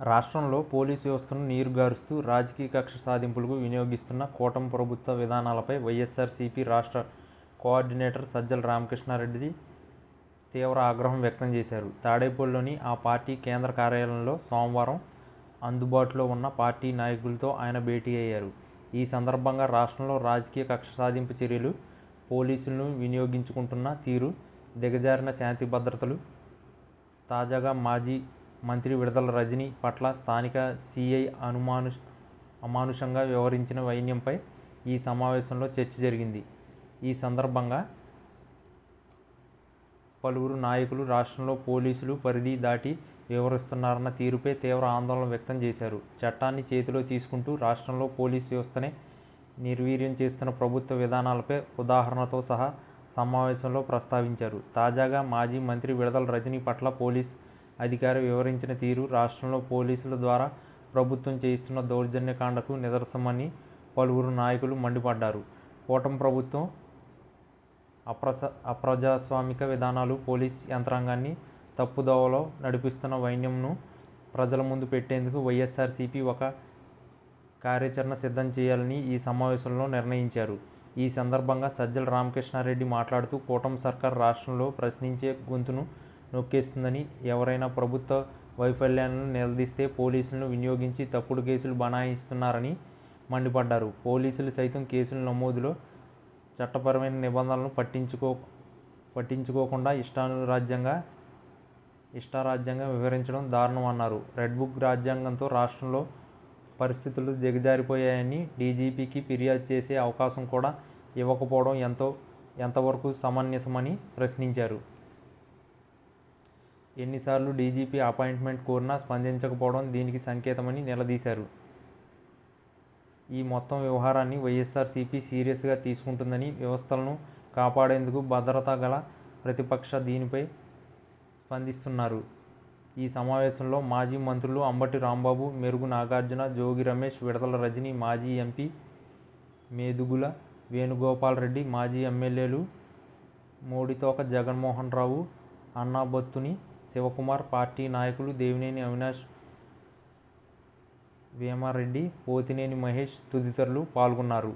రాష్ట్రంలో పోలీసు వ్యవస్థను నీరుగారుస్తూ రాజకీయ కక్ష సాధింపులకు వినియోగిస్తున్న కూటమి ప్రభుత్వ విధానాలపై వైఎస్ఆర్సీపీ రాష్ట్ర కోఆర్డినేటర్ సజ్జల రామకృష్ణారెడ్డి తీవ్ర ఆగ్రహం వ్యక్తం చేశారు. తాడేపల్లిలోని ఆ పార్టీ కేంద్ర కార్యాలయంలో సోమవారం అందుబాటులో ఉన్న పార్టీ నాయకులతో ఆయన భేటీ అయ్యారు. ఈ సందర్భంగా రాష్ట్రంలో రాజకీయ కక్ష సాధింపు చర్యలు పోలీసులను వినియోగించుకుంటున్న తీరు దిగజారిన శాంతి భద్రతలు తాజాగా మాజీ మంత్రి విడుదల రజనీ పట్ల స్థానిక సిఐ అనుమాను అమానుషంగా వ్యవహరించిన వైన్యంపై ఈ సమావేశంలో చర్చ జరిగింది. ఈ సందర్భంగా పలువురు నాయకులు రాష్ట్రంలో పోలీసులు పరిధి దాటి వివరిస్తున్నారన్న తీరుపై తీవ్ర ఆందోళన వ్యక్తం చేశారు. చట్టాన్ని చేతిలో తీసుకుంటూ రాష్ట్రంలో పోలీస్ వ్యవస్థనే నిర్వీర్యం చేస్తున్న ప్రభుత్వ విధానాలపై ఉదాహరణతో సహా సమావేశంలో ప్రస్తావించారు. తాజాగా మాజీ మంత్రి విడుదల రజనీ పట్ల పోలీస్ అధికారి వివరించిన తీరు రాష్ట్రంలో పోలీసుల ద్వారా ప్రభుత్వం చేయిస్తున్న దౌర్జన్యకాండకు నిదర్శనమని పలువురు నాయకులు మండిపడ్డారు. కూటమి ప్రభుత్వం అప్రస అప్రజాస్వామిక విధానాలు పోలీస్ యంత్రాంగాన్ని తప్పుదోవలో నడిపిస్తున్న వైన్యంను ప్రజల ముందు పెట్టేందుకు వైఎస్ఆర్సీపీ ఒక కార్యాచరణ సిద్ధం చేయాలని ఈ సమావేశంలో నిర్ణయించారు. ఈ సందర్భంగా సజ్జల రామకృష్ణారెడ్డి మాట్లాడుతూ కూటమి సర్కార్ రాష్ట్రంలో ప్రశ్నించే గొంతును నొక్కేస్తుందని ఎవరైనా ప్రభుత్వ వైఫల్యాలను నిలదీస్తే పోలీసులను వినియోగించి తప్పుడు కేసులు బనాయిస్తున్నారని మండిపడ్డారు. పోలీసులు సైతం కేసుల నమోదులో చట్టపరమైన నిబంధనలను పట్టించుకో పట్టించుకోకుండా ఇష్టానురాజ్యంగా ఇష్టారాజ్యంగా వివరించడం దారుణం అన్నారు రెడ్ బుక్ రాజ్యాంగంతో రాష్ట్రంలో పరిస్థితులు దిగజారిపోయాయని డీజీపీకి ఫిర్యాదు చేసే అవకాశం కూడా ఇవ్వకపోవడం ఎంతో ఎంతవరకు సమంజసమని ప్రశ్నించారు. ఎన్నిసార్లు డీజీపీ అపాయింట్మెంట్ కోరినా స్పందించకపోవడం దీనికి సంకేతమని నిలదీశారు. ఈ మొత్తం వ్యవహారాన్ని వైఎస్ఆర్సీపీ సీరియస్గా తీసుకుంటుందని వ్యవస్థలను కాపాడేందుకు భద్రత గల ప్రతిపక్ష దీనిపై స్పందిస్తున్నారు. ఈ సమావేశంలో మాజీ మంత్రులు అంబటి రాంబాబు మెరుగు నాగార్జున జోగి రమేష్ విడతల రజని మాజీ ఎంపీ మేదుగుల వేణుగోపాల్ రెడ్డి మాజీ ఎమ్మెల్యేలు మోడితోక జగన్మోహన్ రావు అన్నాబత్తుని శివకుమార్ పార్టీ నాయకులు దేవినేని అవినాష్ వేమారెడ్డి పోతినేని మహేష్ తదితరులు పాల్గొన్నారు.